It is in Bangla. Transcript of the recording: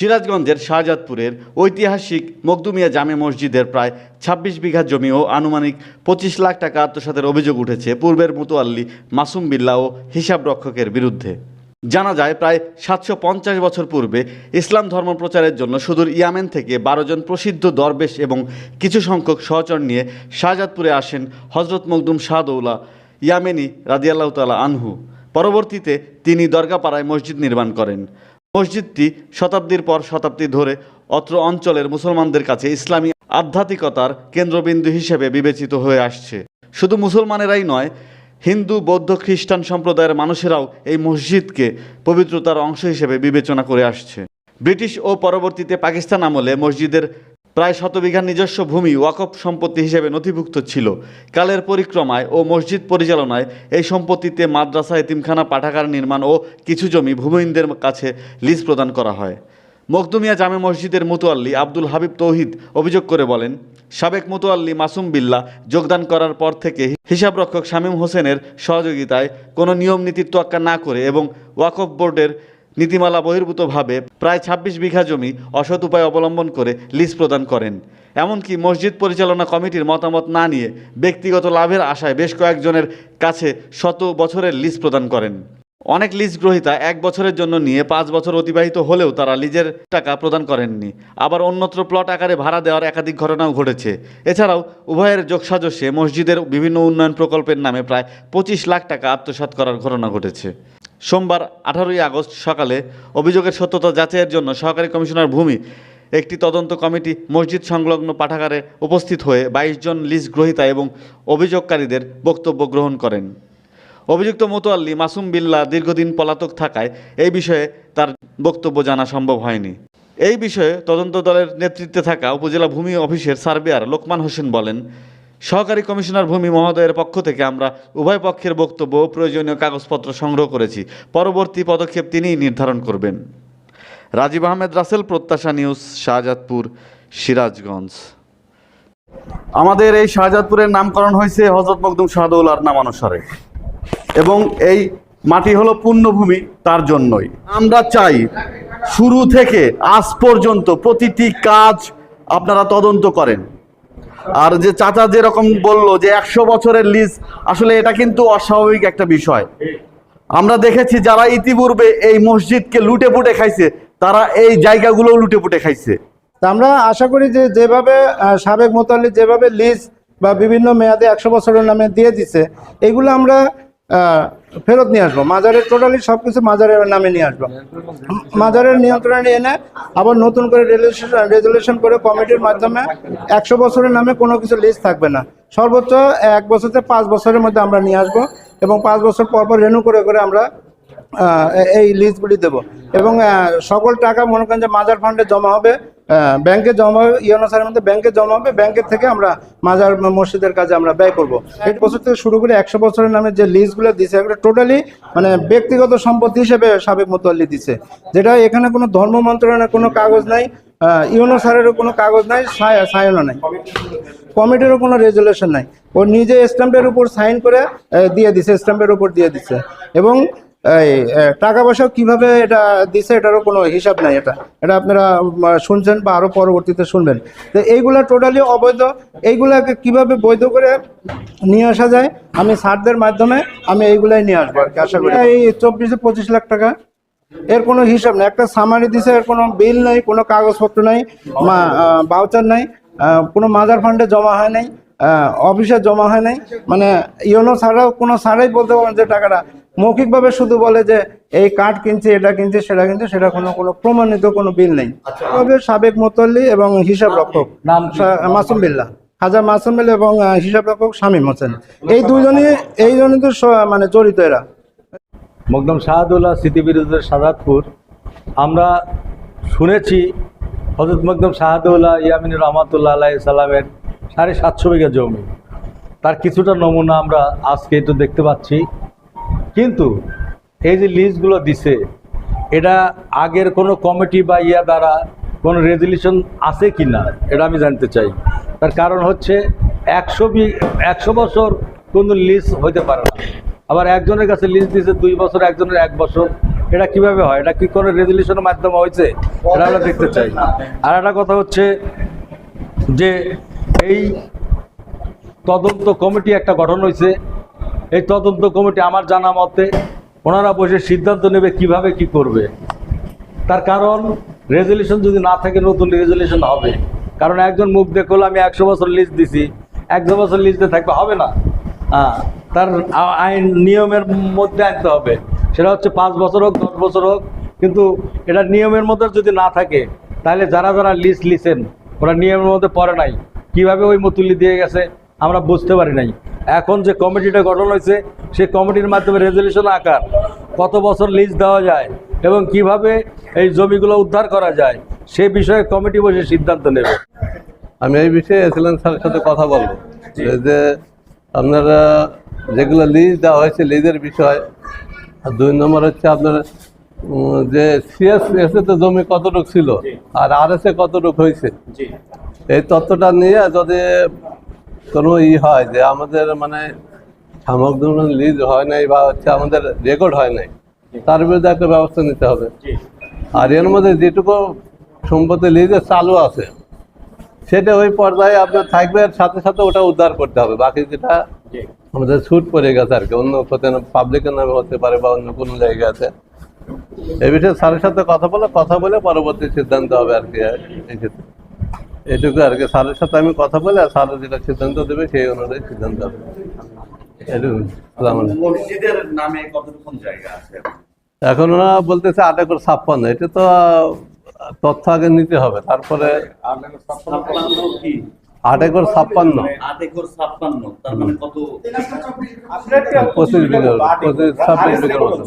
সিরাজগঞ্জের শাহজাদপুরের ঐতিহাসিক মকদুমিয়া জামে মসজিদের প্রায় ২৬ বিঘা জমি ও আনুমানিক পঁচিশ লাখ টাকা আত্মসাতের অভিযোগ উঠেছে পূর্বের মুতোয়াল্লি মাসুম বিল্লা ও হিসাব রক্ষকের বিরুদ্ধে। জানা যায়, প্রায় সাতশো পঞ্চাশ বছর পূর্বে ইসলাম ধর্ম প্রচারের জন্য সুদূর ইয়ামেন থেকে বারো জন প্রসিদ্ধ দরবেশ এবং কিছু সংখ্যক সহচর নিয়ে শাহজাদপুরে আসেন হজরত মকদুম শাহদৌলা ইয়ামেনি রাদিয়াল্লাহ তালা আনহু। পরবর্তীতে তিনি দরগাপাড়ায় মসজিদ নির্মাণ করেন। মসজিদটি শতাব্দীর পর শতাব্দী ধরে অত্র অঞ্চলের মুসলমানদের কাছে ইসলামী আধ্যাত্মিকতার কেন্দ্রবিন্দু হিসেবে বিবেচিত হয়ে আসছে। শুধু মুসলমানেরাই নয়, হিন্দু, বৌদ্ধ, খ্রিস্টান সম্প্রদায়ের মানুষেরাও এই মসজিদকে পবিত্রতার অংশ হিসেবে বিবেচনা করে আসছে। ব্রিটিশ ও পরবর্তীতে পাকিস্তান আমলে মসজিদের প্রায় শত বিঘা নিজস্ব ভূমি ওয়াকফ সম্পত্তি হিসেবে নথিভুক্ত ছিল। কালের পরিক্রমায় ও মসজিদ পরিচালনায় এই সম্পত্তিতে মাদ্রাসা, এতিমখানা, পাঠাগার নির্মাণ ও কিছু জমি ভূমিহীনদের কাছে লিজ প্রদান করা হয়। মখদুমিয়া জামে মসজিদের মুতোয়াল্লি আব্দুল হাবিব তৌহিদ অভিযোগ করে বলেন, সাবেক মুতোয়াল্লি মাসুম বিল্লা যোগদান করার পর থেকে হিসাবরক্ষক শামীম হোসেনের সহযোগিতায় কোনো নিয়ম নীতির তোয়াক্কা না করে এবং ওয়াকফ বোর্ডের নীতিমালা বহির্ভূতভাবে প্রায় ২৬ বিঘা জমি অসৎ উপায় অবলম্বন করে লিজ প্রদান করেন। এমনকি মসজিদ পরিচালনা কমিটির মতামত না নিয়ে ব্যক্তিগত লাভের আশায় বেশ কয়েকজনের কাছে শত বছরের লিজ প্রদান করেন। অনেক লিজ গ্রহীতা এক বছরের জন্য নিয়ে পাঁচ বছর অতিবাহিত হলেও তারা লিজের টাকা প্রদান করেননি। আবার অন্যত্র প্লট আকারে ভাড়া দেওয়ার একাধিক ঘটনাও ঘটেছে। এছাড়াও উভয়ের যোগসাজস্যে মসজিদের বিভিন্ন উন্নয়ন প্রকল্পের নামে প্রায় পঁচিশ লাখ টাকা আত্মসাৎ করার ঘটনা ঘটেছে। সোমবার আঠারোই আগস্ট সকালে অভিযোগের সত্যতা যাচাইয়ের জন্য সহকারী কমিশনার ভূমি একটি তদন্ত কমিটি মসজিদ সংলগ্ন পাঠাগারে উপস্থিত হয়ে বাইশ জন লিজ গ্রহীতা এবং অভিযোগকারীদের বক্তব্য গ্রহণ করেন। অভিযুক্ত মোতোয়াল্লি মাসুম বিল্লা দীর্ঘদিন পলাতক থাকায় এই বিষয়ে তার বক্তব্য জানা সম্ভব হয়নি। এই বিষয়ে তদন্ত দলের নেতৃত্বে থাকা উপজেলা ভূমি অফিসের সার্ভেয়ার লোকমান হোসেন বলেন সহকারী কমিশনার ভূমি মহোদয়ের পক্ষ থেকে আমরা উভয় পক্ষের বক্তব্য প্রয়োজনীয় কাগজপত্র সংগ্রহ করেছি। পরবর্তী পদক্ষেপ তিনিই নির্ধারণ করবেন। রাজীব আহমেদ রাসেল, প্রত্যাশা নিউজ, শাহজাদপুর, সিরাজগঞ্জ। আমাদের এই শাহজাদপুরের নামকরণ হয়েছে হজরত মকদুম শাহদৌলার নাম অনুসারে। এবং এই মাটি হলো পুণ্যভূমি তার জন্যই। আমরা চাই শুরু থেকে আজ পর্যন্ত প্রতিটি কাজ আপনারা তদন্ত করেন। আর যে চাচা যেরকম বলল যে একশো বছরের লিজ আসলে এটা কিন্তু অস্বাভাবিক একটা বিষয়। আমরা দেখেছি যারা ইতিপূর্বে এই মসজিদকে লুটে পুটে খাইছে, তারা এই জায়গাগুলো লুটে পুটে খাইছে। আমরা আশা করি যে যেভাবে সাবেক মোতাল্লি যেভাবে লিজ বা বিভিন্ন মেয়াদে একশো বছরের নামে দিয়ে দিছে, এগুলো আমরা ফেরত নিয়ে আসব। মাজারের টোটালি সব কিছু মাজারের নামে নিয়ে আসব। মাজারের নিয়ন্ত্রণে এনে আবার নতুন করে রেজুলেশন করে কমিটির মাধ্যমে একশো বছরের নামে কোনো কিছু লিস্ট থাকবে না। সর্বোচ্চ এক বছরতে পাঁচ বছরের মধ্যে আমরা নিয়ে আসব এবং পাঁচ বছর পর পর রেনু করে করে আমরা এই লিস্টগুলি দেব। এবং সকল টাকা মনে করেন যে মাজার ফান্ডে জমা হবে। ব্যাংকে জমা হবে ইউনোসারের মধ্যে ব্যাংকে জমা হবে, ব্যাংকের থেকে আমরা মাজার মসজিদের কাজে আমরা ব্যয় করব। এক বছর থেকে শুরু করে একশো বছরের নামে যে লিজগুলো দিছে, এগুলো টোটালি মানে ব্যক্তিগত সম্পত্তি হিসেবে সাবেক মোতাল্লি দিছে। যেটা এখানে কোনো ধর্ম মন্ত্রণালয়ের কোনো কাগজ নাই ইউনো স্যারেরও কোনো কাগজ নাই, সায়- সায়নও নাই। কমিটিরও কোনো রেজুলেশন নাই। ও নিজে স্ট্যাম্পের উপর সাইন করে দিয়ে দিছে স্ট্যাম্পের উপর দিয়ে দিছে। এবং এই টাকা পয়সা কীভাবে এটা দিছে, এটারও কোনো হিসাব নাই এটা। এটা আপনারা শুনছেন বা আরও পরবর্তীতে শুনবেন। তো এইগুলা টোটালি অবৈধ। এইগুলাকে কীভাবে বৈধ করে নিয়ে আসা যায়, আমি স্যারদের মাধ্যমে আমি এইগুলাই নিয়ে আসব আর কি, আশা করি। এই চব্বিশে পঁচিশ লাখ টাকা, এর কোনো হিসাব নেই। একটা সামারি দিছে, এর কোনো বিল নেই, কোনো কাগজপত্র নাই বাউচার নাই কোনো মাদার ফান্ডে জমা হয় নাই। অফিসে জমা হয় নাই। মানে ইউনো ছাড়াও কোনো ছাড়াই বলতে পারেন যে টাকাটা মৌখিকভাবে শুধু বলে যে এই কার্ড কিনছে এটা কিনছে সেটা কিনছে সেটা কোনো কোনো প্রমাণিত কোনো বিল নেই। তবে সাবেক মোতল্লি এবং হিসাব রক্ষক নাম মাসুম বিল্লাহ হাজার মাসুম বিল্লাহ এবং হিসাব রক্ষক শামীম হোসেন। এই দুইজনই এই জনই তো মানে জড়িত এরা। মকদম শাহাদুল্লাহ স্মৃতি বিরুদ্ধে সাদাতপুর। আমরা শুনেছি হজরত মকদম শাহাদুল্লাহ ইয়ামিন রহমাতুল্লাহ আলাই সালামের সাড়ে সাতশো বিঘা জমি। তার কিছুটা নমুনা আমরা আজকে একটু দেখতে পাচ্ছি। কিন্তু এই যে লিস্টগুলো দিছে, এটা আগের কোনো কমিটি বা ইয়া দ্বারা কোনো রেজলিউশন আছে কি না এটা আমি জানতে চাই। তার কারণ হচ্ছে একশো বি, একশো বছর কোনো লিস্ট হইতে পারে না। আবার একজনের কাছে লিস্ট দিয়েছে দুই বছর, একজনের এক বছর। এটা কীভাবে হয়? এটা কি কোনো রেজলিউশনের মাধ্যমে হয়েছে এটা আমরা দেখতে চাই। আর একটা কথা হচ্ছে যে এই তদন্ত কমিটি একটা গঠন হয়েছে। এই তদন্ত কমিটি আমার জানা মতে ওনারা বসে সিদ্ধান্ত নেবে কীভাবে কি করবে। তার কারণ রেজলিউশন যদি না থাকে, নতুন রেজলিউশন হবে। কারণ একজন মুখ দেখল আমি একশো বছর লিস্ট দিছি। একশো বছর লিস্টে থাকবে, হবে না। হ্যাঁ তার আইন, নিয়মের মধ্যে আনতে হবে। সেটা হচ্ছে পাঁচ বছর হোক, দশ বছর হোক। কিন্তু এটা নিয়মের মধ্যে যদি না থাকে, তাহলে যারা যারা লিস্ট লিখেন ওরা নিয়মের মধ্যে পড়ে নাই। কীভাবে ওই মতুল্লি দিয়ে গেছে আমরা বুঝতে পারি নাই। এখন যে কমিটিটা গঠন হয়েছে সেই কমিটির মাধ্যমে রেজলিউশন আকার কত বছর লিজ দেওয়া যায় এবং কীভাবে এই জমিগুলো উদ্ধার করা যায় সে বিষয়ে কমিটি বসে সিদ্ধান্ত নেবে। আমি এই বিষয়ে এসিলেন স্যারের সাথে কথা বলব। যে আপনারা যেগুলো লিজ দেওয়া হয়েছে লিজের বিষয় আর দুই নম্বর হচ্ছে আপনার যে সিএস এস তো জমি কতটুক ছিল? আর আর এস এ কতটুক হয়েছে? এই তথ্যটা নিয়ে যদি কোনো ই হয় যে আমাদের মানে সামগ্রী লিজ হয় নাই বা হচ্ছে আমাদের রেকর্ড হয় নাই তার বিরুদ্ধে একটা ব্যবস্থা নিতে হবে। আর এর মধ্যে যেটুকু সম্পত্তি লিজে চালু আছে সেটা ওই পর্যায়ে আপনার থাকবে আর সাথে সাথে ওটা উদ্ধার করতে হবে। বাকি যেটা আমাদের ছুট পড়ে গেছে আর কি অন্য কোথাও পাবলিকের নামে হতে পারে বা অন্য কোনো জায়গাতে এই বিষয়ে স্যারের সাথে কথা বলে কথা বলে পরবর্তী সিদ্ধান্ত হবে আর কি এই ক্ষেত্রে। এটুকু আর কি স্যারের সাথে আমি কথা বলে আর স্যার যেটা সিদ্ধান্ত দেবে সেই অনুযায়ী সিদ্ধান্ত হবে। এখন ওরা বলতেছে আট একর ছাপ্পান্ন এটা তো তথ্য আগে নিতে হবে তারপরে আট একর ছাপ্পান্ন আট একর ছাপ্পান্ন। তার মানে কত? পঁচিশ বিঘা পঁচিশ ছাব্বিশ বিঘার মতো।